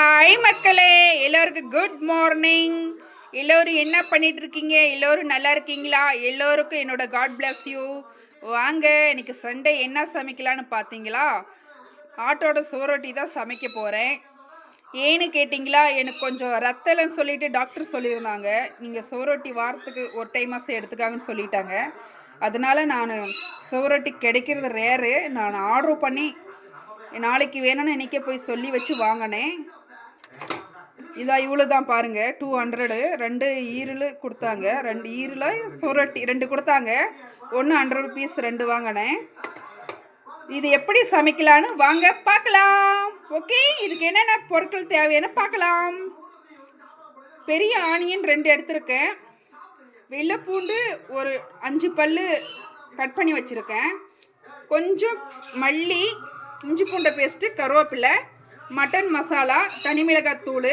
Hi மக்களே. எல்லோருக்கும் good morning எல்லோரும் என்ன பண்ணிட்டு இருக்கீங்க எல்லோரும் நல்லா இருக்கீங்களா? எல்லோருக்கும் என்னோட காட் பிளஸ் யூ வாங்க இன்னைக்கு சண்டே என்ன சமைக்கலான்னு பார்த்தீங்களா? ஆட்டோட சோரொட்டி தான் சமைக்க போகிறேன் ஏன்னு கேட்டிங்களா? எனக்கு கொஞ்சம் ரத்தலன்னு சொல்லிட்டு டாக்டர் சொல்லியிருந்தாங்க. நீங்கள் சோரொட்டி வாரத்துக்கு ஒரு டைம் மாதம் எடுத்துக்காங்கன்னு சொல்லிட்டாங்க. அதனால் நான் சோரொட்டி கிடைக்கிறது ரேரு நான் ஆர்டர் பண்ணி நாளைக்கு வேணும்னு இன்றைக்கே போய் சொல்லி வச்சு வாங்கினேன். இதா இவ்வளோ தான் பாருங்கள் டூ ஹண்ட்ரடு ரெண்டு ஈரல் கொடுத்தாங்க. ரெண்டு ஈரல சுரட்டி ரெண்டு கொடுத்தாங்க. ஒன்று ஹண்ட்ரட் ருபீஸ் ரெண்டு வாங்கினேன். இது எப்படி சமைக்கலான்னு வாங்க பார்க்கலாம். ஓகே இதுக்கு என்னென்ன பொருட்கள் தேவையான பார்க்கலாம். பெரிய ஆனியன் ரெண்டு எடுத்திருக்கேன். வெள்ளைப்பூண்டு ஒரு அஞ்சு பல்லு கட் பண்ணி வச்சுருக்கேன். கொஞ்சம் மல்லி இஞ்சி பூண்டை பேஸ்ட்டு கருவேப்பிலை மட்டன் மசாலா தனி மிளகாய் தூள்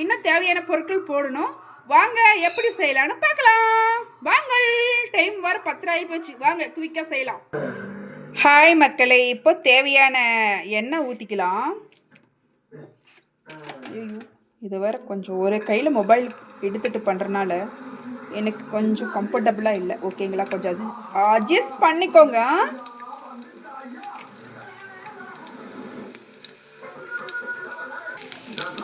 இன்னும் தேவையான பொருட்கள் போடணும். வாங்க எப்படி செய்யலாம்னு பார்க்கலாம். வாங்க டைம் வர பத்திரம் ஆகி போச்சு. வாங்க குயிக்காக செய்யலாம். ஹாய் மக்களே இப்போ தேவையான எண்ணெய் ஊற்றிக்கலாம் ஐயோ இது வேற கொஞ்சம் ஒரு கையில் மொபைல் எடுத்துகிட்டு பண்ணுறனால எனக்கு கொஞ்சம் கம்ஃபர்டபுளாக இல்லை. ஓகேங்களா கொஞ்சம் அட்ஜஸ்ட் அட்ஜஸ்ட் பண்ணிக்கோங்க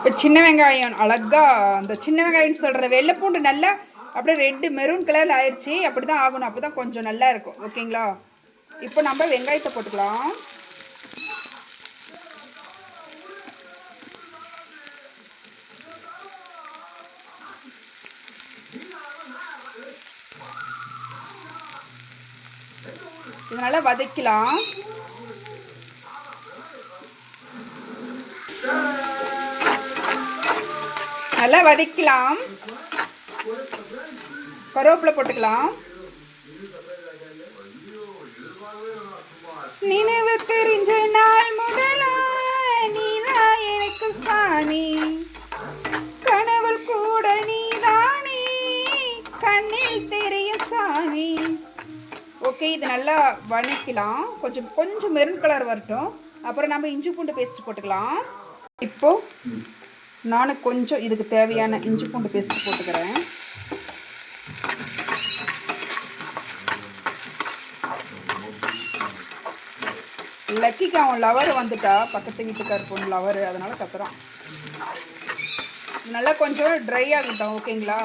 இப்போ சின்ன வெங்காயம் அழகா அந்த சின்ன வெங்காயம்னு சொல்கிற வெள்ளை பூண்டு நல்லா அப்படியே ரெட்டு மெரூன் கலரில் ஆயிடுச்சு அப்படி தான் ஆகணும். அப்போ தான் கொஞ்சம் நல்லா இருக்கும். ஓகேங்களா இப்போ நம்ம வெங்காயத்தை போட்டுக்கலாம். இதனால் வதக்கலாம். நல்லா வதக்கலாம். கருவேப்பிலை போட்டுக்கலாம். நினைவு தெரிஞ்ச நாள் முதலா நீதான் எனக்கு சாமி கனவுள் கூட நீதானே கண்ணில் தெரிய சாமி ஓகே இது நல்லா வணக்கலாம் கொஞ்சம் கொஞ்சம் மெரூன் கலர் வரட்டும். அப்புறம் நம்ம இஞ்சி பூண்டு பேஸ்ட் போட்டுக்கலாம். இப்போ நானும் கொஞ்சம் இதுக்கு தேவையான இஞ்சி பூண்டு பேஸ்ட் போட்டுக்கிறேன். லக்கிக்கு அவன் லவர் வந்துட்டா. பக்கத்து வீட்டுக்கார் பொண்ணு லவர் அதனால கத்துறான். நல்லா கொஞ்சம் ட்ரை ஆகட்டும் ஓகேங்களா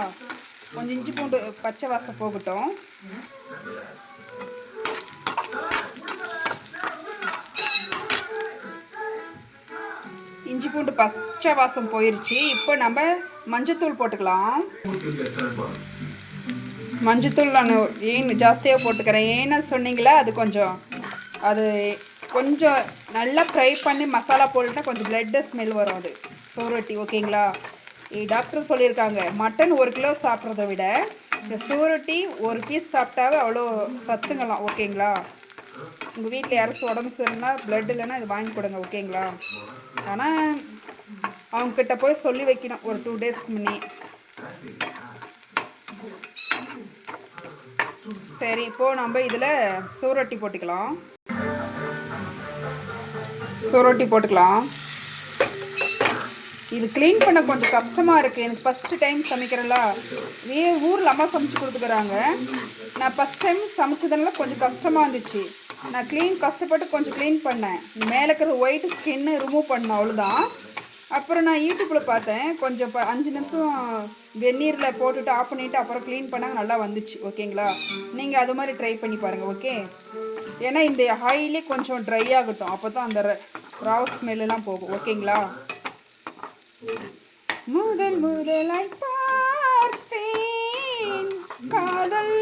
கொஞ்சம் இஞ்சி பூண்டு பச்சை வாசம் போகட்டும். இஞ்சி பூண்டு பச்சை வாசம் போயிடுச்சு இப்போ நம்ம மஞ்சத்தூள் போட்டுக்கலாம். மஞ்சத்தூள் நான் ஏன் ஜாஸ்தியாக போட்டுக்கிறேன்? ஏன்னு சொன்னீங்களா அது கொஞ்சம் அது கொஞ்சம் நல்லா ஃப்ரை பண்ணி மசாலா போட்டுட்டா கொஞ்சம் பிளட்டு ஸ்மெல் வரும் அது. சோரொட்டி ஓகேங்களா? டாக்டர் சொல்லியிருக்காங்க மட்டன் ஒரு கிலோ சாப்பிட்றத விட இந்த சோரொட்டி ஒரு பீஸ் சாப்பிட்டாவே அவ்வளோ சத்துங்கலாம் ஓகேங்களா? உங்கள் வீட்டில் யாராச்சும் உடம்பு சரியில்லைனா ப்ளட் இல்லைன்னா இது வாங்கி கொடுங்க ஓகேங்களா? ஆனால் அவங்கக்கிட்ட போய் சொல்லி வைக்கணும். ஒரு டூ டேஸ்க்கு முன்னே. சரி இப்போது நம்ம இதில் சூரொட்டி போட்டுக்கலாம். சூரொட்டி போட்டுக்கலாம். இது க்ளீன் பண்ண கொஞ்சம் கஷ்டமாக இருக்குது எனக்கு ஃபஸ்ட்டு டைம் சமைக்கிறேன்ல. வே ஊரில் அம்மா சமைச்சு கொடுத்துக்கிறாங்க. நான் ஃபஸ்ட் டைம் சமைச்சதுனால கொஞ்சம் கஷ்டமாக இருந்துச்சு. நான் க்ளீன் கஷ்டப்பட்டு கொஞ்சம் க்ளீன் பண்ணேன். மேலே இருக்கிற ஒயிட் ஸ்கின்னு ரிமூவ் பண்ணேன் அவ்வளோதான் அப்புறம் நான் யூடியூப்பில் பார்த்தேன். கொஞ்சம் இப்போ அஞ்சு நிமிஷம் வெந்நீரில் போட்டுட்டு ஆஃப் பண்ணிவிட்டு அப்புறம் க்ளீன் பண்ணாங்க நல்லா வந்துச்சு. ஓகேங்களா நீங்கள் அது மாதிரி ட்ரை பண்ணி பாருங்கள் ஓகே ஏன்னா இந்த ஆயிலே கொஞ்சம் ட்ரை ஆகட்டும். அப்போ தான் அந்த ராவ் ஸ்மெல்லாம் போகும். ஓகேங்களா முதல் முதலாய் பார்த்தேன். காதல்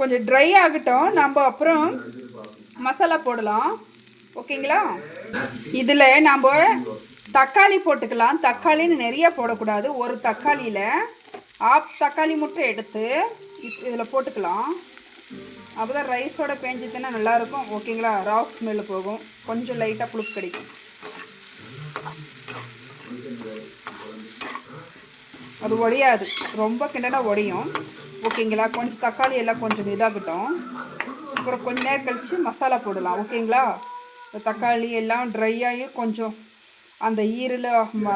கொஞ்சம் ட்ரை ஆகட்டும். நம்ம அப்புறம் மசாலா போடலாம். ஓகேங்களா? இதில் நம்ம தக்காளி போட்டுக்கலாம். தக்காளின்னு நிறைய போடக்கூடாது. ஒரு தக்காளியில் ஆஃப் தக்காளி மட்டும் எடுத்து இதில் போட்டுக்கலாம். அப்போ தான் ரைஸோட பேஞ்சிச்சுன்னா நல்லாயிருக்கும் ஓகேங்களா? ரா ஸ்மெல்லு போகும். கொஞ்சம் லைட்டாக புளிப்பு கிடைக்கும். அது உடையாது ரொம்ப கிண்டனா உடையும் ஓகேங்களா? கொஞ்சம் தக்காளி எல்லாம் கொஞ்சம் இதாகட்டும். அப்புறம் கொஞ்ச நேரம் கழித்து மசாலா போடலாம். ஓகேங்களா? தக்காளி எல்லாம் ட்ரை ஆகி கொஞ்சம் அந்த ஈரில்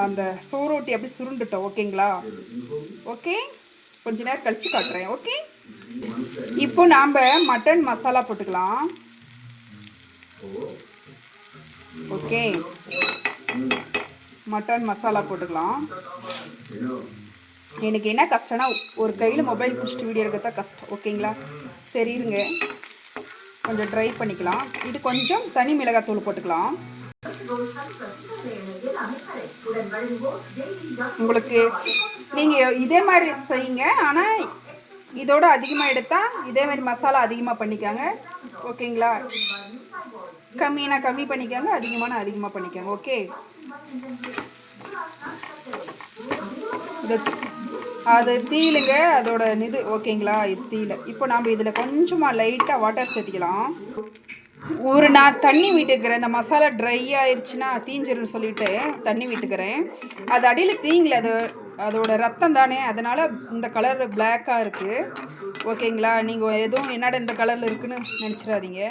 அந்த சோரோட்டி அப்படி சுருண்டுட்டோம். ஓகேங்களா? ஓகே? கொஞ்ச நேரம் கழித்து காட்டுறேன். ஓகே? இப்போ நாம் மட்டன் மசாலா போட்டுக்கலாம். ஓகே? மட்டன் மசாலா போட்டுக்கலாம். எனக்கு என்ன கஷ்டம்னா ஒரு கையில் மொபைல் பிடிச்சிட்டு வீடியோ எடுக்க தான் கஷ்டம். ஓகேங்களா? சரி இருங்க. கொஞ்சம் ட்ரை பண்ணிக்கலாம். இது கொஞ்சம் தனி மிளகாத்தூள் போட்டுக்கலாம். உங்களுக்கு நீங்கள் இதே மாதிரி செய்யுங்க. ஆனால் இதோட அதிகமாக எடுத்தால் இதே மாதிரி மசாலா அதிகமாக பண்ணிக்கோங்க. ஓகேங்களா? கம்மினா கம்மி பண்ணிக்காங்க அதிகமான அதிகமாக பண்ணிக்கோங்க. ஓகே? அது தீலுங்க அதோட இது ஓகேங்களா? இது தீல இப்போ நம்ம இதில் கொஞ்சமாக லைட்டாக வாட்டர் சேர்த்திக்கலாம். ஒரு நான் தண்ணி விட்டுக்கிறேன். இந்த மசாலா ட்ரை ஆயிடுச்சுன்னா தீஞ்சிருன்னு சொல்லிட்டு தண்ணி விட்டுக்கிறேன். அது அடியில் தீங்கல அது அதோட ரத்தம் தானே. அதனால் இந்த கலர் பிளாக்காக இருக்குது ஓகேங்களா? நீங்கள் எதுவும் என்னடா இந்த கலரில் இருக்குன்னு நினச்சிடாதீங்க.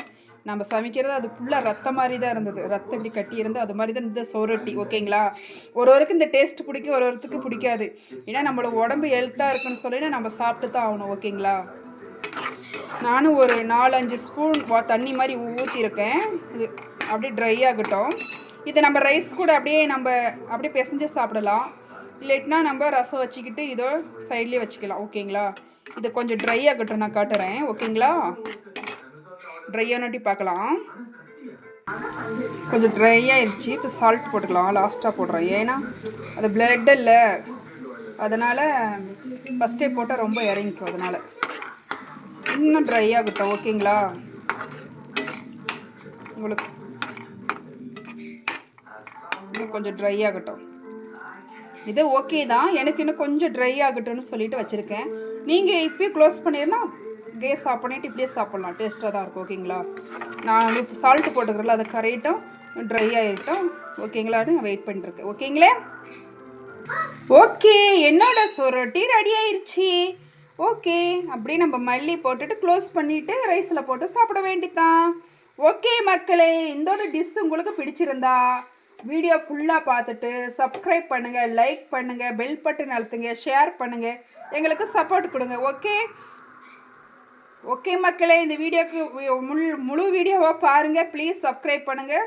நம்ம சமைக்கிறது அது ஃபுல்லாக ரத்த மாதிரி தான் இருந்தது. ரத்தம் இப்படி கட்டி இருந்து அது மாதிரி தான் இருந்தது சோரொட்டி ஓகேங்களா? ஒரு ஒருக்கு இந்த டேஸ்ட் பிடிக்கும் ஒரு ஒருத்துக்கு பிடிக்காது. ஏன்னா நம்மளோட உடம்பு ஹெல்த்தாக இருக்குன்னு சொல்லி நம்ம சாப்பிட்டு தான் ஆகணும் ஓகேங்களா? நானும் ஒரு நாலஞ்சு ஸ்பூன் தண்ணி மாதிரி ஊற்றிருக்கேன் இது அப்படியே ட்ரை ஆகட்டும். இதை நம்ம ரைஸ் கூட அப்படியே நம்ம அப்படியே பிசைஞ்சு சாப்பிடலாம். இல்லாட்டினா நம்ம ரசம் வச்சுக்கிட்டு இதோ சைட்லேயே வச்சுக்கலாம் ஓகேங்களா? இது கொஞ்சம் ட்ரை ஆகட்டும் நான் காட்டுறேன் ஓகேங்களா? ட்ரை ஆனாட்டி பார்க்கலாம். கொஞ்சம் ட்ரை ஆயிடுச்சு இப்போ சால்ட் போட்டுக்கலாம். லாஸ்ட்டாக போடுறேன். ஏன்னா அது பிளட் இல்லை. அதனால் ஃபஸ்ட்டே போட்டால் ரொம்ப இறங்கிக்கும் அதனால். இன்னும் ட்ரை ஆகட்டும். ஓகேங்களா உங்களுக்கு இன்னும் கொஞ்சம் ட்ரை ஆகட்டும். இது ஓகே தான். எனக்கு இன்னும் கொஞ்சம் ட்ரை ஆகட்டும்னு சொல்லிட்டு வச்சுருக்கேன். நீங்கள் இப்போயே க்ளோஸ் பண்ணிடுனா கேஸ் ஆஃப் இப்படியே சாப்பிட்லாம். டேஸ்ட்டாக தான் இருக்கும் ஓகேங்களா நான் இப்போ சால்ட்டு போட்டுக்கிறல அதை கரையிட்டும் ட்ரை ஆகிட்டோம் ஓகேங்களான்னு நான் வெயிட் பண்ணிட்டுருக்கேன் ஓகேங்களே ஓகே என்னோட சொரட்டி ரெடி ஆயிடுச்சு ஓகே அப்படியே நம்ம மல்லி போட்டுட்டு க்ளோஸ் பண்ணிவிட்டு ரைஸில் போட்டு சாப்பிட வேண்டித்தான் ஓகே மக்களே இந்தோட டிஷ் உங்களுக்கு பிடிச்சிருந்தா வீடியோ ஃபுல்லாக பார்த்துட்டு சப்ஸ்கிரைப் பண்ணுங்கள் லைக் பண்ணுங்கள் பெல் பட்டன் அழுத்துங்க ஷேர் பண்ணுங்கள் எங்களுக்கு சப்போர்ட் கொடுங்க ஓகே ஓகே மக்களே இந்த வீடியோக்கு முழு முழு வீடியோவாக பாருங்கள் ப்ளீஸ் சப்ஸ்கிரைப் பண்ணுங்கள்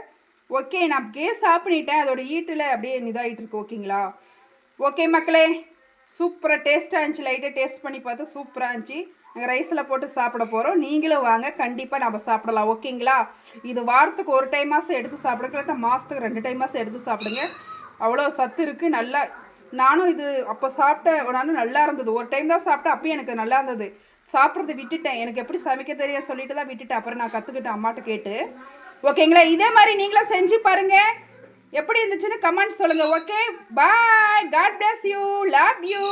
ஓகே நான் கேஸ் ஆஃப் பண்ணிட்டேன் அதோட ஈட்டில் அப்படியே இதாகிட்டு இருக்கு ஓகேங்களா? ஓகே மக்களே சூப்பராக டேஸ்ட்டாக இருந்துச்சு. லைட்டாக டேஸ்ட் பண்ணி பார்த்து சூப்பராக இருந்துச்சு. நாங்கள் ரைஸில் போட்டு சாப்பிட போகிறோம் நீங்களும் வாங்க கண்டிப்பாக நம்ம சாப்பிடலாம் ஓகேங்களா? இது வாரத்துக்கு ஒரு டைம் மாதம் எடுத்து சாப்பிடுங்க. இல்லாட்டா மாதத்துக்கு ரெண்டு டைம் மாதம் எடுத்து சாப்பிடுங்க. அவ்வளோ சத்து இருக்குது நல்லா நானும் இது அப்போ சாப்பிட்டேன் நானும் நல்லா இருந்தது. ஒரு டைம் தான் சாப்பிட்டேன். அப்பயும் எனக்கு நல்லா இருந்தது. சாப்பிட்றது விட்டுட்டேன். எனக்கு எப்படி சமைக்க தெரியும் சொல்லிட்டு தான் விட்டுட்டேன். அப்புறம் நான் கற்றுக்கிட்டேன் அம்மாட்ட கேட்டு. ஓகேங்களா? இதே மாதிரி நீங்களும் செஞ்சு பாருங்கள் எப்படி இருந்துச்சுன்னு கமெண்ட் சொல்லுங்கள் okay? Bye God bless you love you